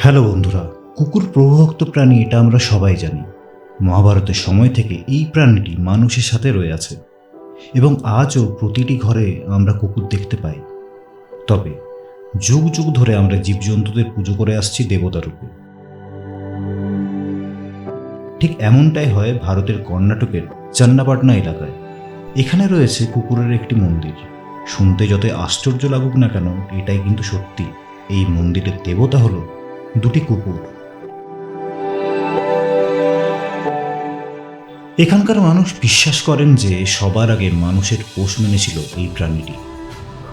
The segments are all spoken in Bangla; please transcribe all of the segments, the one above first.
হ্যালো বন্ধুরা, কুকুর প্রভুভক্ত প্রাণী এটা আমরা সবাই জানি। মহাভারতের সময় থেকে এই প্রাণীটি মানুষের সাথে রয়ে আছে এবং আজও প্রতিটি ঘরে আমরা কুকুর দেখতে পাই। তবে যুগ যুগ ধরে আমরা জীবজন্তুদের পুজো করে আসছি দেবতা রূপে। ঠিক এমনটাই হয় ভারতের কর্ণাটকের চান্নাপাটনা এলাকায়। এখানে রয়েছে কুকুরের একটি মন্দির। শুনতে যতই আশ্চর্য লাগুক না কেন, এটাই কিন্তু সত্যি। এই মন্দিরের দেবতা হলো দুটি কুকুর। এখানকার মানুষ বিশ্বাস করেন যে সবার আগে মানুষের পোষ মেনেছিল এই প্রাণীটি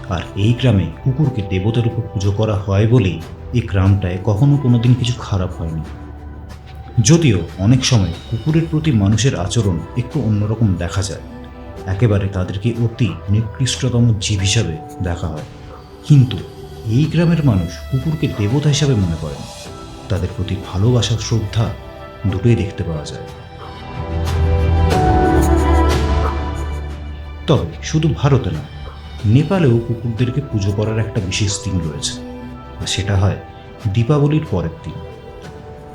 আর এই গ্রামে কুকুরকে দেবতার উপর পুজো করা হয় বলেই এই গ্রামটায় কখনো কোনোদিন কিছু খারাপ হয়নি। যদিও অনেক সময় কুকুরের প্রতি মানুষের আচরণ একটু অন্যরকম দেখা যায়। একেবারে তাদেরকে অতি নিকৃষ্টতম জীব হিসাবে দেখা হয়। কিন্তু এই গ্রামের মানুষ কুকুরকে দেবতা হিসাবে মনে করেন। তাদের প্রতি ভালোবাসা, শ্রদ্ধা দুটোই দেখতে পাওয়া যায়। তবে শুধু ভারতে না, নেপালেও কুকুরদেরকে পুজো করার একটা বিশেষ দিন রয়েছে, আর সেটা হয় দীপাবলির পরের দিন।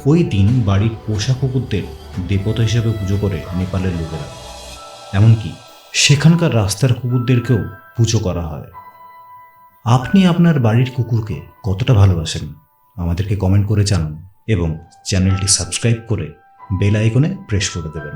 ওই দিন বাড়ির পোষা কুকুরদের দেবতা হিসেবে পুজো করে নেপালের লোকেরা। এমনকি সেখানকার রাস্তার কুকুরদেরকেও পুজো করা হয়। আপনি আপনার বাড়ির কুকুরকে কতটা ভালোবাসেন? আমাদেরকে কমেন্ট করে জানান এবং চ্যানেলটি সাবস্ক্রাইব করে বেল আইকনে প্রেস করে দেবেন।